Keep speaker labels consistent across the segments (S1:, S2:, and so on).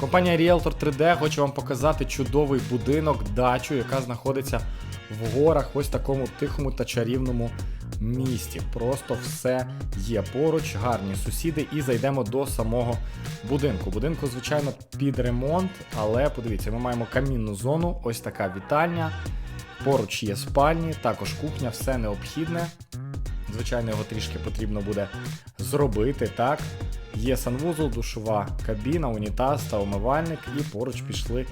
S1: Компанія Realtor 3D хоче вам показати чудовий будинок, дачу, яка знаходиться в горах, ось такому тихому та чарівному місті. Просто все є поруч, гарні сусіди, і зайдемо до самого будинку. Будинку, звичайно, під ремонт, але подивіться, ми маємо камінну зону, ось така вітальня. Поруч є спальні, також кухня, все необхідне. Звичайно, його трішки потрібно буде зробити, так. Є санвузол, душова кабіна, унітаз та умивальник, і поруч пішли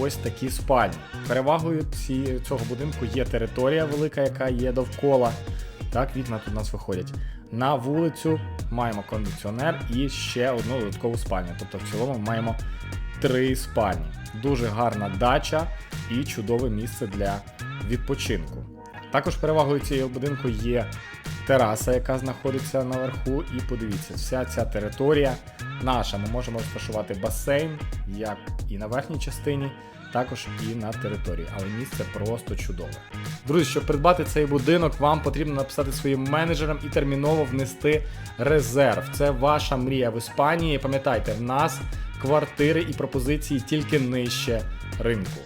S1: ось такі спальні. Перевагою ці, цього будинку є територія велика, яка є довкола. Так, вікна тут у нас виходять. На вулицю маємо кондиціонер і ще одну додаткову спальню. Тобто в цілому маємо три спальні. Дуже гарна дача і чудове місце для відпочинку. Також перевагою цього будинку є тераса, яка знаходиться наверху. І подивіться, вся ця територія наша. Ми можемо розташувати басейн, як і на верхній частині, також і на території. Але місце просто чудове. Друзі, щоб придбати цей будинок, вам потрібно написати своїм менеджерам і терміново внести резерв. Це ваша мрія в Іспанії. Пам'ятайте, в нас квартири і пропозиції тільки нижче ринку.